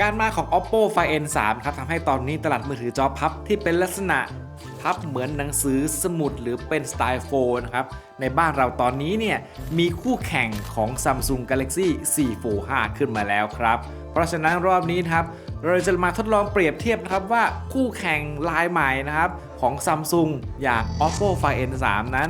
การมาของ Oppo Find N3 ครับทำให้ตอนนี้ตลาดมือถือจอพับที่เป็นลักษณะพับเหมือนหนังสือสมุดหรือเป็นสไตล์โฟนครับ ในบ้านเราตอนนี้เนี่ย มีคู่แข่งของ Samsung Galaxy C Fold 5ขึ้นมาแล้วครับ เพราะฉะนั้นรอบนี้ครับ เราจะมาทดลองเปรียบเทียบนะครับว่าคู่แข่งรายใหม่นะครับ ของ Samsung อย่าง Oppo Find N3 นั้น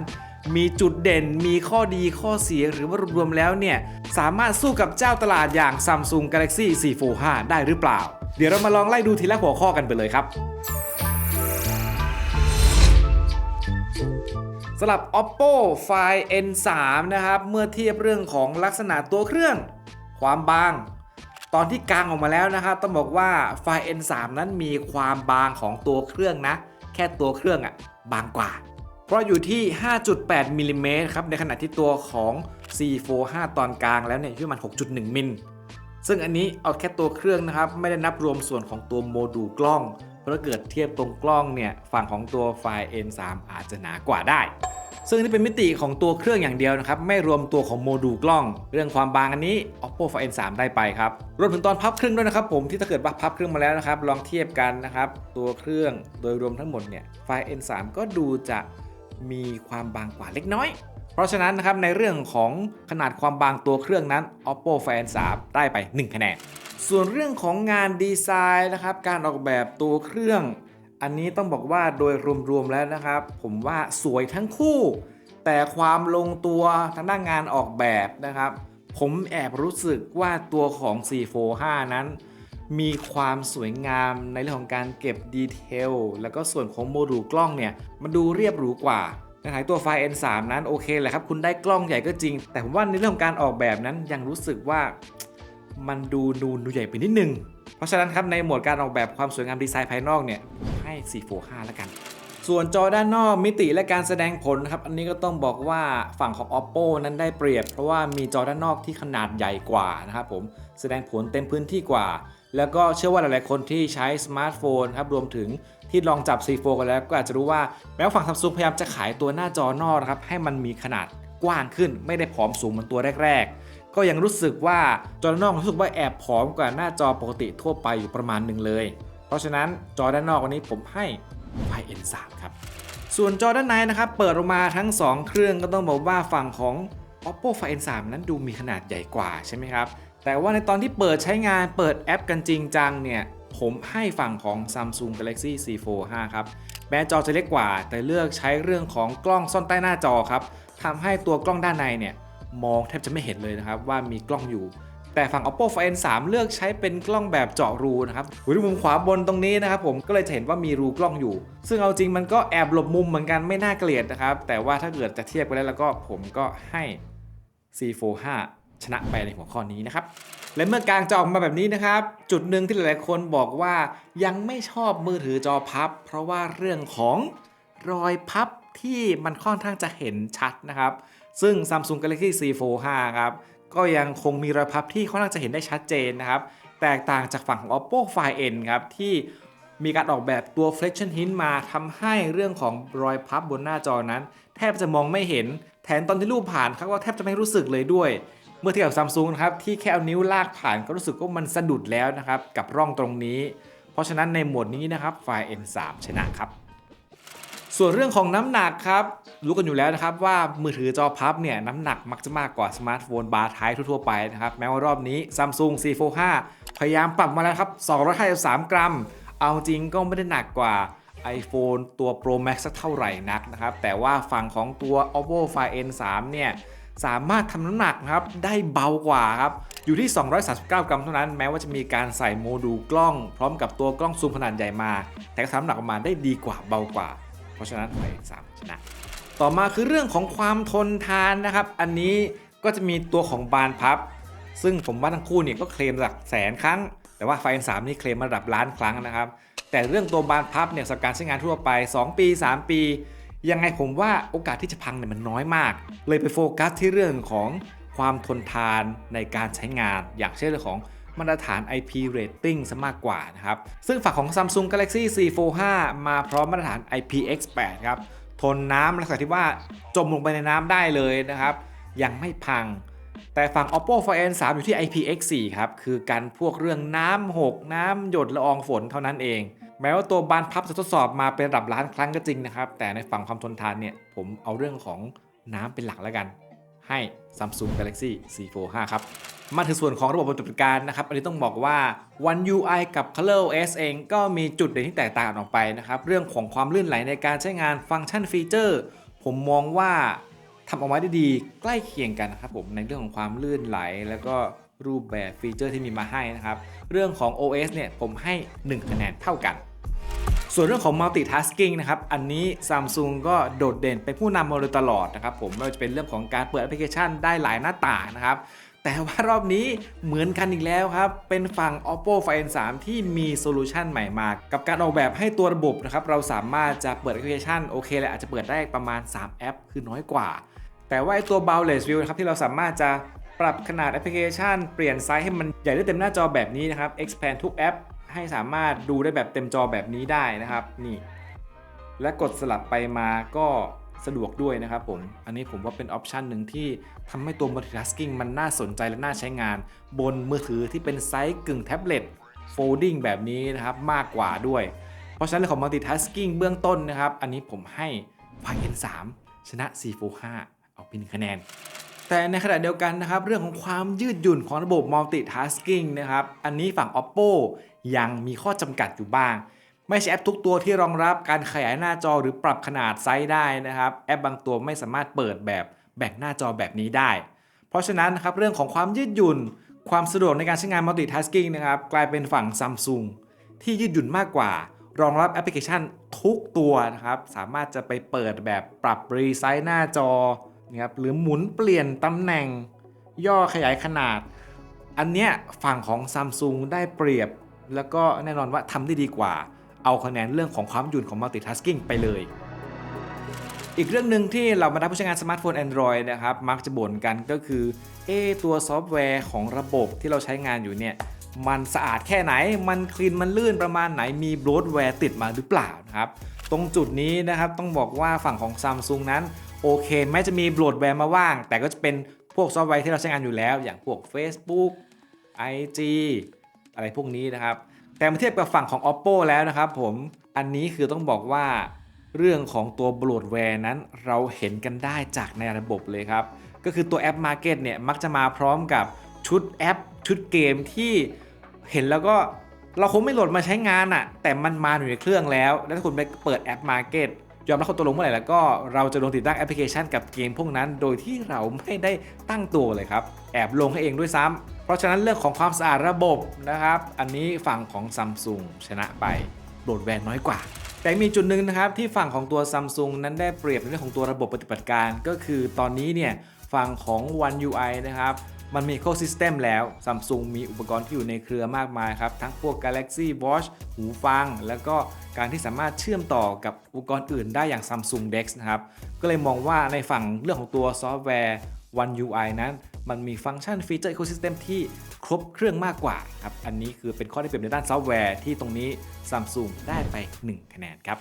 มีจุดเด่นมีข้อดีข้อเสียหรือว่ารวมๆแล้วเนี่ย สามารถสู้กับเจ้าตลาดอย่าง Samsung Galaxy C Fold 5ได้หรือเปล่า เดี๋ยวเรามาลองไล่ดูทีละหัวข้อกันไปเลยครับสำหรับ Oppo Find N3 นะครับ เมื่อเทียบเรื่องของลักษณะตัวเครื่อง ความบาง ตอนที่กางออกมาแล้วนะครับ ต้องบอกว่า Find N3 นั้นมีความบางของตัวเครื่องนะ แค่ตัวเครื่องอะบางกว่า เพราะอยู่ที่ 5.8มิลลิเมตรครับ ในขณะที่ตัวของ C45 ตอนกลางแล้วเนี่ยอยู่ที่มัน6.1 มิล ซึ่งอันนี้เอาแค่ตัวเครื่องนะครับ ไม่ได้นับรวมส่วนของตัวโมดูลกล้อง เพราะเกิดเทียบตรงกล้องเนี่ยฝั่งของตัวไฟล์ N3 อาจจะหนากว่าได้ ซึ่งนี่เป็นมิติของตัวเครื่องอย่างเดียวนะครับ ไม่รวมตัวของโมดูลกล้อง เรื่องความบางอันนี้ Oppo Find N3 ได้ไปครับรวมถึงตอนพับเครื่องด้วยนะครับผมที่ถ้าเกิดว่าพับเครื่องมาแล้วนะครับ ลองเทียบกันนะครับตัวเครื่องโดยรวมทั้งหมดเนี่ยไฟล์ N3 ก็ดูจะ มีความบางกว่าเล็กน้อย เพราะฉะนั้นนะครับในเรื่องของขนาดความบางตัวเครื่องนั้น Oppo Find 3 ได้ไป 1 คะแนน ส่วนเรื่องของงานดีไซน์นะครับการออกแบบตัวเครื่อง อันนี้ต้องบอกว่าโดยรวมๆแล้วนะครับ ผมว่าสวยทั้งคู่ แต่ความลงตัวทางด้านงานออกแบบนะครับ ผมแอบรู้สึกว่าตัวของ 445 นั้น มีความสวยงามในเรื่องของการเก็บดีเทลแล้วก็ส่วนของโมดูลกล้องเนี่ย มันดูเรียบหรูกว่าในขณะตัวไฟ N3 นั้นโอเคแหละครับ คุณได้กล้องใหญ่ก็จริง แต่ผมว่าในเรื่องของการออกแบบนั้นยังรู้สึกว่ามันดูนูนดูใหญ่ไปนิดนึง เพราะฉะนั้นครับในหมวดการออกแบบความสวยงามดีไซน์ภายนอกเนี่ยให้ 445 แล้วกัน ส่วนจอด้านนอกมิติและการแสดงผลครับอันนี้ก็ต้องบอกว่าฝั่งของ Oppo นั้นได้เปรียบ เพราะว่ามีจอด้านนอกที่ขนาดใหญ่กว่านะครับผมแสดงผลเต็มพื้นที่กว่า แล้วก็เชื่อว่าหลายๆ คนที่ใช้สมาร์ทโฟนครับรวมถึงที่ลองจับ C4 กันแล้วก็อาจจะรู้ว่าแม้ว่าฝั่ง Samsung พยายามจะขายตัวหน้าจอนอกนะครับให้มันมีขนาดกว้างขึ้น ไม่ได้ผอมสูงเหมือนตัวแรก ๆ ก็ยังรู้สึกว่าจอด้านนอกรู้สึกว่าแอบผอมกว่าหน้าจอปกติทั่วไปอยู่ประมาณหนึ่งเลย เพราะฉะนั้นจอด้านนอกวันนี้ผมให้ y N3 ครับส่วนจอด้านในนะครับเปิดออกมาทั้ง 2 เครื่องก็ต้องบอกว่าฝั่งของ Oppo Find N3 นั้นดูมีขนาดใหญ่กว่าใช่ไหมครับ แต่ว่าในตอนที่เปิดใช้งานเปิดแอปกันจริงจังเนี่ย ผมให้ฝั่งของ Samsung Galaxy C45 ครับแม้จอจะเล็กกว่า แต่เลือกใช้เรื่องของกล้องซ่อนใต้หน้าจอครับทำให้ตัวกล้องด้านในเนี่ยมองแทบจะไม่เห็นเลยนะครับว่ามีกล้องอยู่ แต่ฝั่ง Oppo Find 3 เลือกใช้เป็นกล้องแบบเจาะรูนะครับอยู่ที่มุมขวาบนตรงนี้นะครับผมก็เลยจะเห็นว่ามีรูกล้องอยู่ ซึ่งเอาจริงมันก็แอบหลบมุมเหมือนกันไม่น่าเกลียดนะครับแต่ว่าถ้าเกิดจะเทียบกันแล้วแล้วก็ผมก็ให้ C45 ชนะไปในหัวข้อนี้นะครับ และเมื่อกลางจอออกมาแบบนี้นะครับ จุดหนึ่งที่หลายๆคนบอกว่ายังไม่ชอบมือถือจอพับ เพราะว่าเรื่องของรอยพับที่มันค่อนข้างจะเห็นชัดนะครับ ซึ่ง Samsung Galaxy C45 ครับก็ยังคงมีรอยพับที่ค่อนข้างจะเห็นได้ชัดเจนนะครับ แตกต่างจากฝั่งของ Oppo Find N ครับที่มีการออกแบบตัว Flexion Hint มาทำให้เรื่องของรอยพับบนหน้าจอนั้น แทบจะมองไม่เห็น แถมตอนที่รูปผ่านครับก็แทบจะไม่รู้สึกเลยด้วย เมื่อเทียบกับซัมซุงนะครับที่แค่เอานิ้วลากผ่านก็รู้สึกว่ามันสะดุดแล้วนะครับกับร่องตรงนี้ เพราะฉะนั้นในหมวดนี้นะครับไฟล์ N3 ชนะครับ ส่วนเรื่องของน้ำหนักครับรู้กันอยู่แล้วนะครับว่ามือถือจอพับเนี่ยน้ำหนักมักจะมากกว่าสมาร์ทโฟนบาร์ท้ายทั่วๆไปนะครับแม้ว่ารอบนี้ Samsung C45 พยายามปรับมาแล้วครับ253 กรัม เอาจริงก็ไม่ได้หนักกว่า iPhone ตัว Pro Max สักเท่าไหร่นักนะครับ แต่ว่าฝั่งของตัว Oppo Find N3 เนี่ย สามารถทำน้ำหนักครับได้เบากว่าครับอยู่ที่ 239 กรัมเท่านั้นแม้ว่าจะมีการใส่โมดูลกล้อง พร้อมกับตัวกล้องซูมขนาดใหญ่มา แต่ก็ทำน้ำหนักออกมาได้ดีกว่าเบากว่า เพราะฉะนั้น Find N3 ชนะ ต่อมาคือเรื่องของความทนทานนะครับ อันนี้ก็จะมีตัวของบานพับ ซึ่งผมว่าทั้งคู่เนี่ยก็เคลมหลักแสนครั้ง แต่ว่าไฟน์สามนี่เคลมระดับล้านครั้งนะครับแต่เรื่องตัวบานพับเนี่ยสำหรับการใช้งานทั่วไป 2 ปี 3 ปี ยังไงผมว่าโอกาสที่จะพังเนี่ยมันน้อยมาก เลยไปโฟกัสที่เรื่องของความทนทานในการใช้งาน อย่างเช่นเรื่องของมาตรฐาน IP rating ซะมากกว่านะครับ ซึ่งฝั่งของ Samsung Galaxy C45 มาพร้อมมาตรฐาน IPX8 ครับ ทนน้ำลักษณะที่ว่าจมลงไปในน้ำได้เลยนะครับ ยังไม่พัง แต่ฝั่ง oppo find 3 อยู่ที่ ipx4 ครับ คือการพวกเรื่องน้ำหก น้ำหยดละอองฝนเท่านั้นเอง แม้ว่าตัวบานพับจะทดสอบมาเป็นระดับล้านครั้งก็จริงนะครับ แต่ในฝั่งความทนทานเนี่ย ผมเอาเรื่องของน้ำเป็นหลักแล้วกัน ให้ Samsung Galaxy C45 ครับ มาถึงส่วนของระบบปฏิบัติการนะครับ อันนี้ต้องบอกว่า One UI กับ ColorOS เองก็มีจุดเด่นที่แตกต่างออกไปนะครับ เรื่องของความลื่นไหลในการใช้งานฟังก์ชันฟีเจอร์ ผมมองว่าทำออกมาได้ดีใกล้เคียงกันนะครับผมในเรื่องของความลื่นไหลแล้วก็รูปแบบฟีเจอร์ที่มีมาให้นะครับ เรื่องของ OS เนี่ยผมให้ 1 คะแนนเท่ากัน ส่วนเรื่องของ multitasking นะครับ อันนี้ Samsung ก็โดดเด่นเป็นผู้นำมาโดยตลอดนะครับผมไม่ว่าจะเป็นเรื่องของการเปิดแอปพลิเคชันได้หลายหน้าต่างนะครับแต่ว่ารอบนี้เหมือนกันอีกแล้วครับ เป็นฝั่ง oppo find 3 ที่มีโซลูชันใหม่มา กับการออกแบบให้ตัวระบบนะครับ เราสามารถจะเปิดแอปพลิเคชันโอเคแหละอาจจะเปิดได้ประมาณ 3 แอป คือน้อยกว่า แต่ว่าไอตัว boundless view นะครับที่เราสามารถจะปรับขนาดแอปพลิเคชัน เปลี่ยนไซส์ให้มันใหญ่ได้เต็มหน้าจอแบบนี้นะครับ expand ทุกแอป ให้สามารถดูได้แบบเต็มจอแบบนี้ได้นะครับนี่ และกดสลับไปมาก็สะดวกด้วยนะครับผม อันนี้ผมว่าเป็นออปชันหนึ่งที่ทำให้ตัว multitasking มันน่าสนใจและน่าใช้งาน บนมือถือที่เป็นไซส์กึ่งแท็บเล็ต folding แบบนี้นะครับมากกว่าด้วย เพราะฉะนั้นเรื่องของ multitasking เบื้องต้นนะครับ อันนี้ผมให้ y n3 ชนะ C45 เอาเป็นคะแนน แต่ในขณะเดียวกันนะครับเรื่องของความยืดหยุ่นของระบบ multitasking นะครับอันนี้ฝั่ง oppo ยังมีข้อจำกัดอยู่บ้าง ไม่ใช่แอปทุกตัวที่รองรับการขยายหน้าจอหรือปรับขนาดไซส์ได้นะครับแอปบางตัวไม่สามารถเปิดแบบแบ่งหน้าจอแบบนี้ได้ เพราะฉะนั้นนะครับเรื่องของความยืดหยุ่น ความสะดวกในการใช้งาน multitasking นะครับกลายเป็นฝั่ง Samsung ที่ยืดหยุ่นมากกว่ารองรับแอปพลิเคชันทุกตัวนะครับสามารถจะไปเปิดแบบปรับรีไซส์หน้าจอ นะครับหรือหมุนเปลี่ยนตำแหน่งย่อขยายขนาด อันเนี้ยฝั่งของ Samsung ได้เปรียบ แล้วก็แน่นอนว่าทำได้ดีกว่า เอาคะแนนเรื่องของความหยุ่นของ multitasking ไปเลย อีกเรื่องหนึ่งที่เราบรรดาผู้ใช้งานสมาร์ทโฟน Android นะครับ มักจะบ่นกันก็คือเอตัวซอฟต์แวร์ของระบบที่เราใช้งานอยู่เนี่ยมันสะอาดแค่ไหน มันคลีน มันลื่นประมาณไหน มีโบรดแวร์ติดมาหรือเปล่านะครับ ตรงจุดนี้นะครับต้องบอกว่าฝั่งของ Samsung นั้น โอเคแม้จะมีโบรดแวร์มาว่าง แต่ก็จะเป็นพวกซอฟต์แวร์ที่เราใช้งานอยู่แล้ว อย่างพวก Facebook IG อะไรพวกนี้นะครับ แต่มื่อเทียบกับฝั่งของ oppo แล้วนะครับผมอันนี้คือต้องบอกว่าเรื่องของตัวโบรดแวร์นั้นเราเห็นกันได้จากในระบบเลยครับ ก็คือตัวแอป Market เนี่ยมักจะมาพร้อมกับชุดแอป ชุดเกมที่เห็นแล้วก็เราคงไม่โหลดมาใช้งานอะ่ะแต่มันมาอยู่ในเครื่องแล้ว แล้วถ้าคุณไปเปิดแอป Market ยอมรับคนตัวลงเมื่อไหร่แล้วก็เราจะลงติดตั้งแอปพลิเคชันกับเกมพวกนั้น โดยที่เราไม่ได้ตั้งตัวเลยครับ แอบลงให้เองด้วยซ้ำเพราะฉะนั้นเรื่องของความสะอาดระบบนะครับ อันนี้ฝั่งของ Samsung ชนะไปโหลดแวร์น้อยกว่าแต่มีจุดหนึ่งนะครับที่ฝั่งของตัว Samsung นั้นได้เปรียบในเรื่องของตัวระบบปฏิบัติการ ก็คือตอนนี้เนี่ยฝั่งของ One UI นะครับ มันมี Ecosystem แล้ว Samsung มีอุปกรณ์ที่อยู่ในเครือมากมายครับ ทั้งพวก Galaxy Watch หูฟัง แล้วก็การที่สามารถเชื่อมต่อกับอุปกรณ์อื่นได้อย่าง Samsung Dex นะครับ ก็เลยมองว่าในฝั่งเรื่องของตัวซอฟต์แวร์ One UI นั้น มันมีฟังก์ชันฟีเจอร์ Ecosystem ที่ครบเครื่องมากกว่าครับ อันนี้คือเป็นข้อได้เปรียบในด้านซอฟต์แวร์ที่ตรงนี้ Samsung ได้ไป 1 คะแนนครับ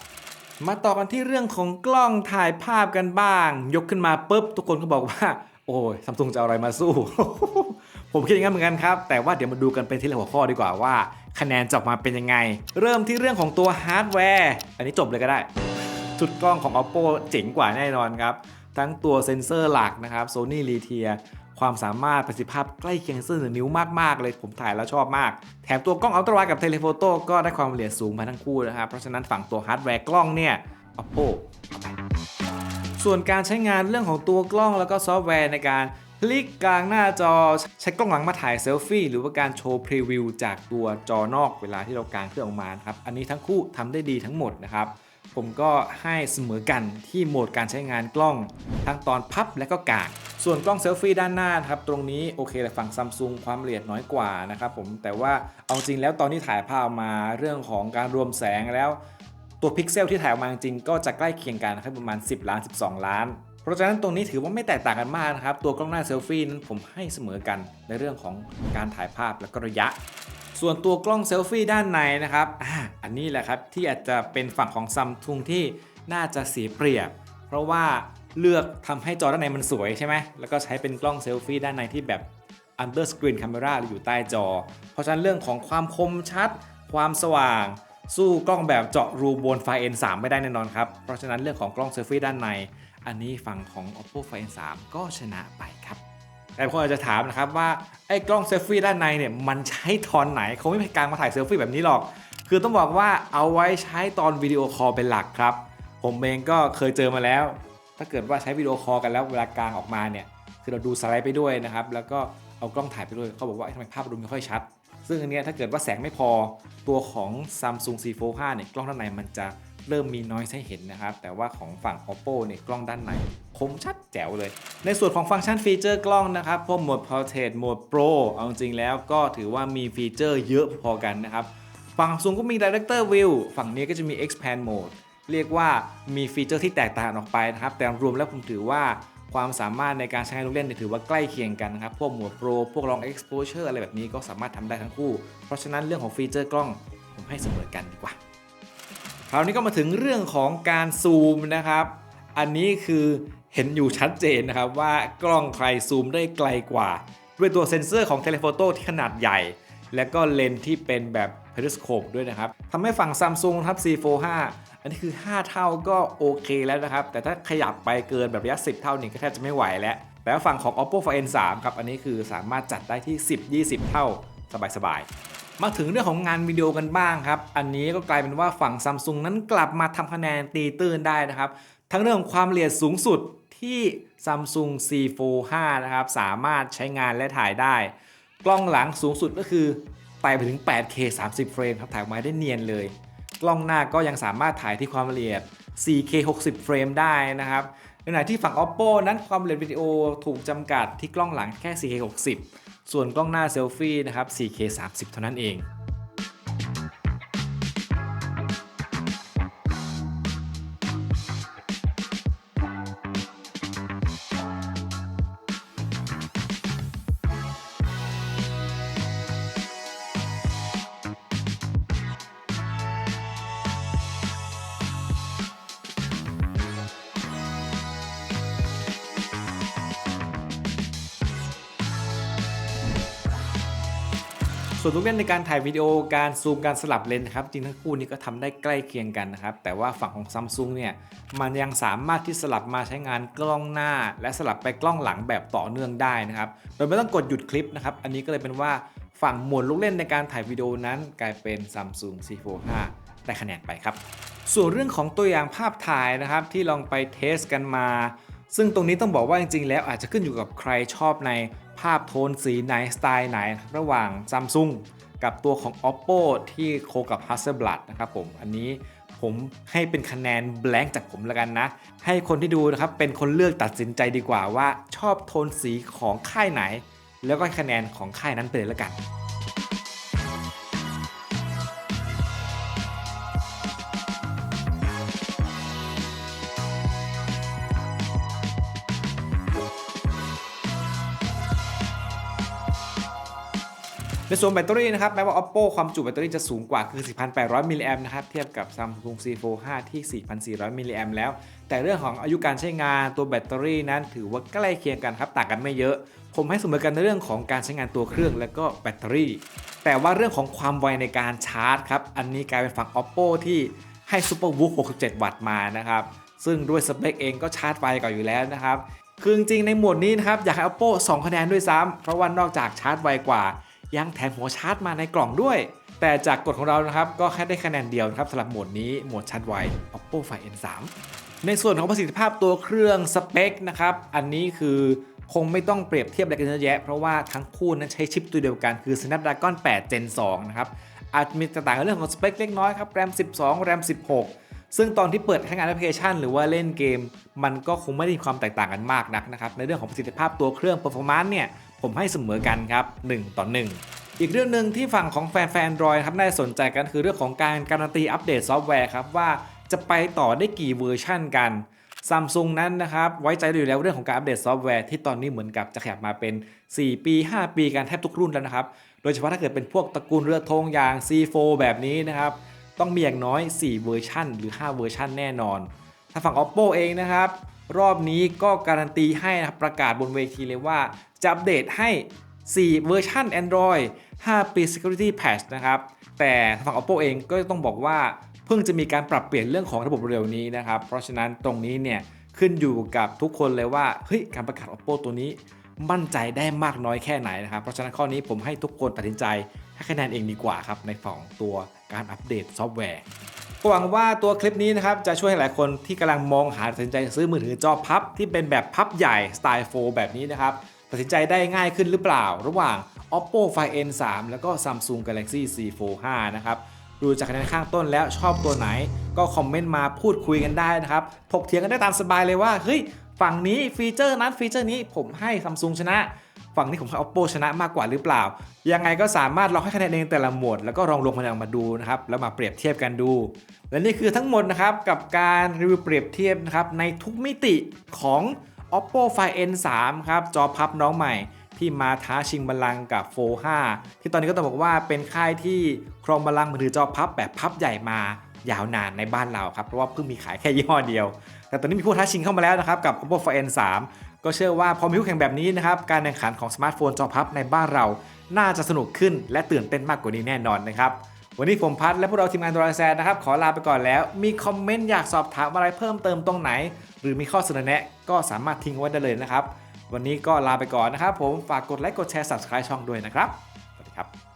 มาต่อกันที่เรื่องของกล้องถ่ายภาพกันบ้าง ยกขึ้นมาปุ๊บทุกคนก็บอกว่า โอ้ยซัมซุงจะเอาอะไรมาสู้ ผมคิดอย่างนั้นเหมือนกันครับ แต่ว่าเดี๋ยวมาดูกันเป็นทีละหัวข้อดีกว่าว่า คะแนนจะออกมาเป็นยังไง เริ่มที่เรื่องของตัวฮาร์ดแวร์ อันนี้จบเลยก็ได้ชุดกล้องของ oppo เจ๋งกว่าแน่นอนครับ ทั้งตัวเซ็นเซอร์หลักนะครับ Sony l i t i a ความสามารถประสิทธิภาพใกล้เคียงเซอร์หนึ่งนิ้วมาก ๆ เลยผมถ่ายแล้วชอบมาก แถมตัวกล้องอัลตร้าไวกับเทเลโฟโต้ก็ได้ความละเอียดสูงมาทั้งคู่นะครับเพราะฉะนั้นฝั่งตัวฮาร์ดแวร์กล้องเนี่ย oppo เอาไป ส่วนการใช้งานเรื่องของตัวกล้องแล้วก็ซอฟต์แวร์ในการพลิกกลางหน้าจอใช้กล้องหลังมาถ่ายเซลฟี่หรือว่าการโชว์พรีวิวจากตัวจอนอกเวลาที่เรากางเครื่องออกมาครับอันนี้ทั้งคู่ทำได้ดีทั้งหมดนะครับ ผมก็ให้เสมอกันที่โหมดการใช้งานกล้อง ทั้งตอนพับและก็กางส่วนกล้องเซลฟี่ด้านหน้าครับตรงนี้โอเคแต่ฝั่งซัมซุงความละเอียดน้อยกว่านะครับผมแต่ว่าเอาจริงแล้วตอนที่ถ่ายภาพมาเรื่องของการรวมแสงแล้ว ตัวพิกเซลที่ถ่ายออกมาจริงก็จะใกล้เคียงกันนะครับประมาณ 10 ล้าน 12 ล้าน เพราะฉะนั้นตรงนี้ถือว่าไม่แตกต่างกันมากนะครับ ตัวกล้องหน้าเซลฟี่นั้นผมให้เสมอกันในเรื่องของการถ่ายภาพและก็ระยะ ส่วนตัวกล้องเซลฟี่ด้านในนะครับออันนี้แหละครับที่อาจจะเป็นฝั่งของซัมซุงที่น่าจะเสียเปรียบ เพราะว่าเลือกทำให้จอด้านในมันสวยใช่ไหมแล้วก็ใช้เป็นกล้องเซลฟี่ด้านในที่แบบ under screen camera หรืออยู่ใต้จอ เพราะฉะนั้นเรื่องของความคมชัด ความสว่าง สู้กล้องแบบเจาะรูบนไฟ N3 ไม่ได้แน่นอนครับ เพราะฉะนั้นเรื่องของกล้องเซลฟี่ด้านใน อันนี้ฝั่งของ Oppo Find N3 ก็ชนะไปครับแต่บางคนอาจจะถามนะครับว่าไอ้กล้องเซลฟี่ด้านในเนี่ยมันใช้ตอนไหนเขาไม่มีการมาถ่ายเซลฟี่แบบนี้หรอก คือต้องบอกว่าเอาไว้ใช้ตอนวิดีโอคอลเป็นหลักครับ ผมเองก็เคยเจอมาแล้ว ถ้าเกิดว่าใช้วิดีโอคอลกันแล้วเวลากลางออกมาเนี่ยคือเราดูสไลด์ไปด้วยนะครับแล้วก็เอากล้องถ่ายไปด้วยเขาบอกว่าทำไมภาพดูไม่ค่อยชัด ซึ่งอันนี้ถ้าเกิดว่าแสงไม่พอตัวของ Samsung C Fold 5เนี่ยกล้องด้านในมันจะเริ่มมีน้อยให้เห็นนะครับ แต่ว่าของฝั่ง Oppo เนี่ยกล้องด้านในคมชัดแจ๋วเลย ในส่วนของฟังก์ชันฟีเจอร์กล้องนะครับพวกโหมด Portrait โหมด Pro เอาจริงๆแล้วก็ถือว่ามีฟีเจอร์เยอะพอกันนะครับ ฝั่งซูงก็มี Director View ฝั่งนี้ก็จะมี Expand Mode เรียกว่ามีฟีเจอร์ที่แตกต่างออกไปนะครับ แต่รวมแล้วผมถือว่า ความสามารถในการใช้งานลูกเล่นเนี่ยถือว่าใกล้เคียงกันนะครับ พวกหมด Pro พวก Long Exposure อะไรแบบนี้ก็สามารถทำได้ทั้งคู่ เพราะฉะนั้นเรื่องของฟีเจอร์กล้องผมให้เสมอกันดีกว่า คราวนี้ก็มาถึงเรื่องของการซูมนะครับ อันนี้คือเห็นอยู่ชัดเจนนะครับว่ากล้องใครซูมได้ไกลกว่า ด้วยตัวเซ็นเซอร์ของเทเลโฟโต้ที่ขนาดใหญ่ และก็เลนส์ที่เป็นแบบ periscope ด้วยนะครับทำให้ฝั่ง Samsung ครับ C45 นนี้คือ 5 เท่าก็โอเคแล้วนะครับ แต่ถ้าขยับไปเกินแบบระยะ 10 เท่านี่ก็แทบจะไม่ไหวแล้ว แต่ว่าฝั่งของ Oppo Find 3ครับ อันนี้คือสามารถจัดได้ที่ 10-20 เท่าสบายๆ มาถึงเรื่องของงานวิดีโอกันบ้างครับ อันนี้ก็กลายเป็นว่าฝั่ง Samsung นั้นกลับมาทำคะแนนตีตื้นได้นะครับ ทั้งเรื่องของความละเอียดสูงสุดที่ Samsung C45 นะครับ สามารถใช้งานและถ่ายได้ กล้องหลังสูงสุดก็คือไต่ไปถึง 8K 30 เฟรมครับ ถ่ายออกมาได้เนียนเลย กล้องหน้าก็ยังสามารถถ่ายที่ความละเอียด 4K 60 เฟรมได้นะครับในขณะที่ฝั่ง Oppo นั้นความละเอียดวิดีโอถูกจำกัดที่กล้องหลังแค่ 4K 60 ส่วนกล้องหน้าเซลฟี่นะครับ 4K 30 เท่านั้นเอง ส่วนลูกเล่นในการถ่ายวิดีโอการซูมการสลับเลนส์นะครับจริงทั้งคู่นี้ก็ทำได้ใกล้เคียงกันนะครับแต่ว่าฝั่งของ Samsung เนี่ยมันยังสามารถที่สลับมาใช้งานกล้องหน้า และสลับไปกล้องหลังแบบต่อเนื่องได้นะครับโดยไม่ต้องกดหยุดคลิปนะครับอันนี้ก็เลยเป็นว่าฝั่งหมวดลูกเล่นในการถ่ายวิดีโอนั้นกลายเป็น Samsung C45 ได้คะแนนไปครับ ส่วนเรื่องของตัวอย่างภาพถ่ายนะครับที่ลองไปเทสกันมา ซึ่งตรงนี้ต้องบอกว่าจริงๆ แล้วอาจจะขึ้นอยู่กับใครชอบใน ภาพโทนสีไหน สไตล์ไหน ระหว่าง Samsung กับตัวของ Oppo ที่โคกับ Hasselblad นะครับผมอันนี้ผมให้เป็นคะแนน blank จากผมแล้วกันนะ ให้คนที่ดูนะครับเป็นคนเลือกตัดสินใจดีกว่าว่าชอบโทนสีของค่ายไหน แล้วก็คะแนนของค่ายนั้นไปเลยแล้วกัน ในส่วนแบตเตอรี่นะครับแม้ว่า Oppo ความจุแบตเตอรี่จะสูงกว่าคือ 4,800 มิลลิแอมนะครับเทียบกับ Samsung C45 ที่ 4,400 มิลลิแอมแล้ว แต่เรื่องของอายุการใช้งานตัวแบตเตอรี่นั้น ถือว่าใกล้เคียงกันครับต่างกันไม่เยอะ ผมให้สมอกันในเรื่องของการใช้งานตัวเครื่องและก็แบตเตอรี่ แต่ว่าเรื่องของความไวในการชาร์จครับอันนี้กลายเป็นฝั่ง Oppo ที่ให้ Super w o o 67 วัตต์มานะครับซึ่งด้วยสเปคเองก็ชาร์จไวกว่าอยู่แล้วนะครับคือจริงในหมวดนี้นะครับอยากให้ Oppo 2 คะแนนด้วยซ้ำเพราะว่านอกจากชาร์จไวกว่า ยังแถมหัวชาร์จมาในกล่องด้วย แต่จากกฎของเรานะครับก็แค่ได้คะแนนเดียวนะครับสำหรับหมวดนี้หมวดชาร์จไว Oppo Find N3 ในส่วนของประสิทธิภาพตัวเครื่องสเปคนะครับอันนี้คือคงไม่ต้องเปรียบเทียบอะไรกันเยอะแยะ เพราะว่าทั้งคู่นั้นใช้ชิปตัวเดียวกันคือ Snapdragon 8 Gen 2 นะครับอาจมีแต่างกันเรื่องของสเปคเล็กน้อยครับ RAM 12 RAM 16 ซึ่งตอนที่เปิดใช้งานแอปพลิเคชัน หรือว่าเล่นเกม มันก็คงไม่ได้มีความแตกต่างกันมากนักนะครับในเรื่องของประสิทธิภาพตัวเครื่อง performance เนี่ย ผมให้เสมอกันครับ 1 ต่อ 1 อีกเรื่องหนึ่งที่ฝั่งของแฟนๆ Android ครับน่าสนใจกันคือเรื่องของการการันตีอัปเดตซอฟต์แวร์ครับว่าจะไปต่อได้กี่เวอร์ชั่นกันซัมซุงนั้นนะครับไว้ใจอยู่แล้วเรื่องของการอัปเดตซอฟต์แวร์ที่ตอนนี้เหมือนกับจะขยับมาเป็น 4 ปี 5 ปีกันแทบทุกรุ่นแล้วนะครับ โดยเฉพาะถ้าเกิดเป็นพวกตระกูลเรือธงอย่าง C4 แบบนี้นะครับ ต้องมีอย่างน้อย 4 เวอร์ชันหรือ 5 เวอร์ชันแน่นอน ถ้าฝั่ง Oppo เองนะครับ รอบนี้ก็การันตีให้นะครับประกาศบนเวทีเลยว่า จะอัปเดตให้ 4 เวอร์ชัน Android 5 ปี Security Patch นะครับ แต่ทางฝั่ง Oppo เองก็ต้องบอกว่า เพิ่งจะมีการปรับเปลี่ยนเรื่องของระบบเร็วนี้นะครับ เพราะฉะนั้นตรงนี้เนี่ยขึ้นอยู่กับทุกคนเลยว่าเฮ้ยการประกาศ Oppo ตัวนี้มั่นใจได้มากน้อยแค่ไหนนะครับ เพราะฉะนั้นข้อนี้ผมให้ทุกคนตัดสินใจให้คะแนนเองดีกว่าครับในฝั่งตัวการอัปเดตซอฟต์แวร์ ก็หวังว่าตัวคลิปนี้นะครับจะช่วยให้หลายคนที่กำลังมองหาตัดสินใจซื้อมือถือจอพับ ที่เป็นแบบพับใหญ่สไตล์โฟร์แบบนี้นะครับตัดสินใจได้ง่ายขึ้นหรือเปล่า ระหว่าง Oppo Find N3 แล้วก็ Samsung Galaxy Z Fold 5นะครับดูจากคะแนนข้างต้นแล้วชอบตัวไหน ก็คอมเมนต์มาพูดคุยกันได้นะครับถกเถียงกันได้ตามสบายเลยว่าเฮ้ยฝั่งนี้ฟีเจอร์นั้นฟีเจอร์นี้ผมให้ Samsung ชนะ ฝั่งนี้ผมให้ Oppo ชนะมากกว่าหรือเปล่า ยังไงก็สามารถลองให้คะแนนเองแต่ละหมวด แล้วก็ลองรวมคะแนนออกมาดูนะครับแล้วมาเปรียบเทียบกันดู และนี่คือทั้งหมดนะครับกับการรีวิวเปรียบเทียบนะครับในทุกมิติของ Oppo Find N3 ครับจอพับน้องใหม่ที่มาท้าชิงบัลลังก์กับ Fold 5ที่ตอนนี้ก็ต้องบอกว่าเป็นค่ายที่ครองบัลลังก์มือถือจอพับแบบพับใหญ่มายาวนานในบ้านเราครับ เพราะว่าเพิ่งมีขายแค่ยี่ห้อเดียว แต่ตอนนี้มีผู้ท้าชิงเข้ามาแล้วนะครับ กับ Oppo Find N3 ก็เชื่อว่าพอมีคู่แข่งแบบนี้นะครับการแข่งขันของสมาร์ทโฟนจอพับในบ้านเรา น่าจะสนุกขึ้นและตื่นเต้นมากกว่านี้แน่นอนนะครับวันนี้ผมพัดและพวกเราทีมงานตัวแซนนะครับขอลาไปก่อนแล้ว มีคอมเมนต์อยากสอบถามอะไรเพิ่มเติมตรงไหน หรือมีข้อเสนอแนะก็สามารถทิ้งไว้ได้เลยนะครับ วันนี้ก็ลาไปก่อนนะครับ ผมฝากกดไลค์กดแชร์ subscribe ช่องด้วยนะครับสวัสดีครับ